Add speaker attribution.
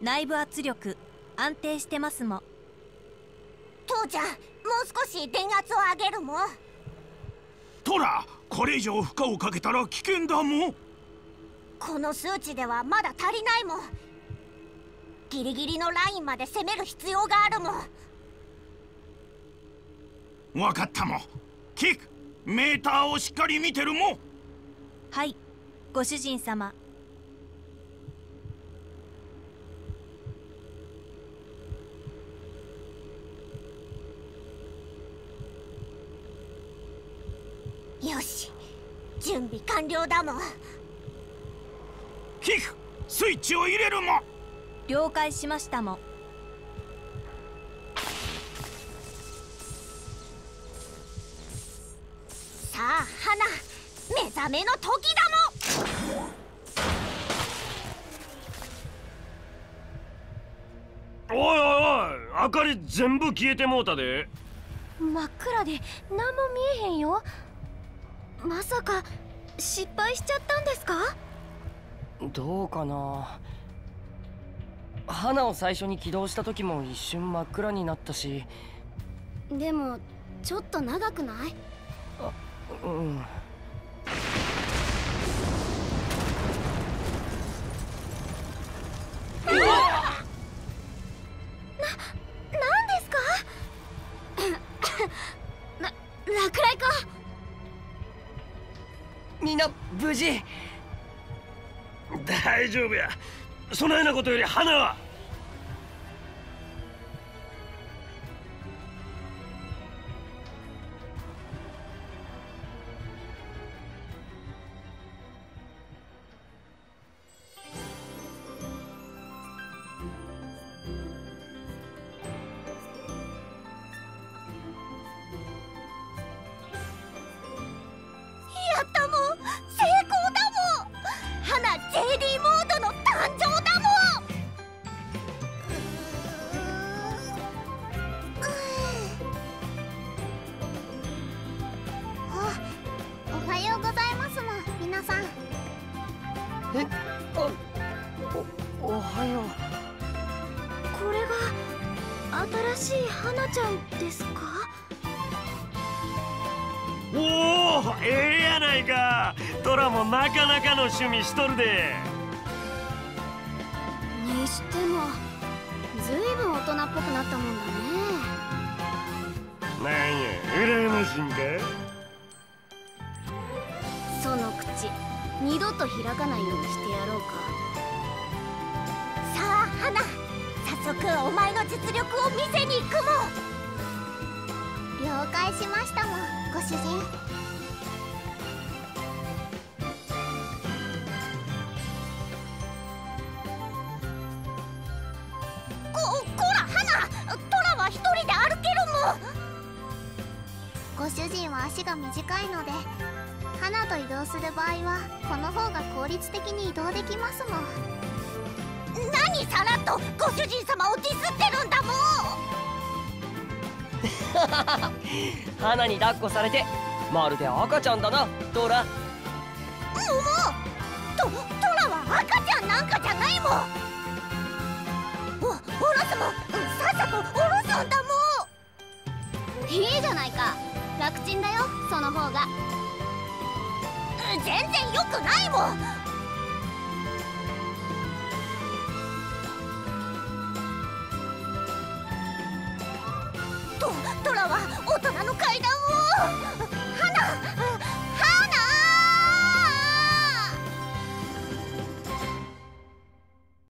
Speaker 1: 内部圧力安定してますも。
Speaker 2: 父ちゃんもう少し電圧を上げるも。
Speaker 3: トラこれ以上負荷をかけたら危険だもん。
Speaker 2: この数値ではまだ足りないもん。ギリギリのラインまで攻める必要があるも
Speaker 3: ん。分かったもん。キックメーターをしっかり見てるもん。
Speaker 1: はいご主人様
Speaker 2: よし。準備完了だもん。
Speaker 3: キックスイッチを入れるも。ん
Speaker 1: 了解しましたも
Speaker 2: さあ花目覚めの時だも
Speaker 4: おいおいおい明かり全部消えてもうたで。
Speaker 5: 真っ暗で何も見えへんよまさか失敗しちゃったんですか？
Speaker 6: どうかな。花を最初に起動した時も一瞬真っ暗になったし。
Speaker 5: でもちょっと長くない？
Speaker 6: あうんみんな無事。
Speaker 4: 大丈夫や。そないなことより花は？
Speaker 7: おおはよう。
Speaker 5: これが新しい花ちゃんですか？
Speaker 4: おおええやないか。トラもなかなかの趣味しとるで。
Speaker 5: にしてもずいぶん大人っぽくなったもんだね。
Speaker 4: なんや羨ましいんか
Speaker 5: その口二度と開かないようにしてやろうか。
Speaker 2: さあ花早速お前の実力を見せに行くも。
Speaker 7: 了解しましたもご主人。
Speaker 2: ここら花トラは一人で歩ける
Speaker 7: ご主人は足が短いので花と移動する場合はこの方が効率的に移動できますもん。
Speaker 2: 何さらっとご主人様をディスってるんだもん。
Speaker 6: 花に抱っこされてまるで赤ちゃんだなトラ。
Speaker 2: もうトトラは赤ちゃんなんかじゃないもん。おおろすもん。さっさとおろすんだもん。
Speaker 5: いいじゃないか。楽ちんだよその方が
Speaker 2: 全然良くないもん。トトラは大人の階段を。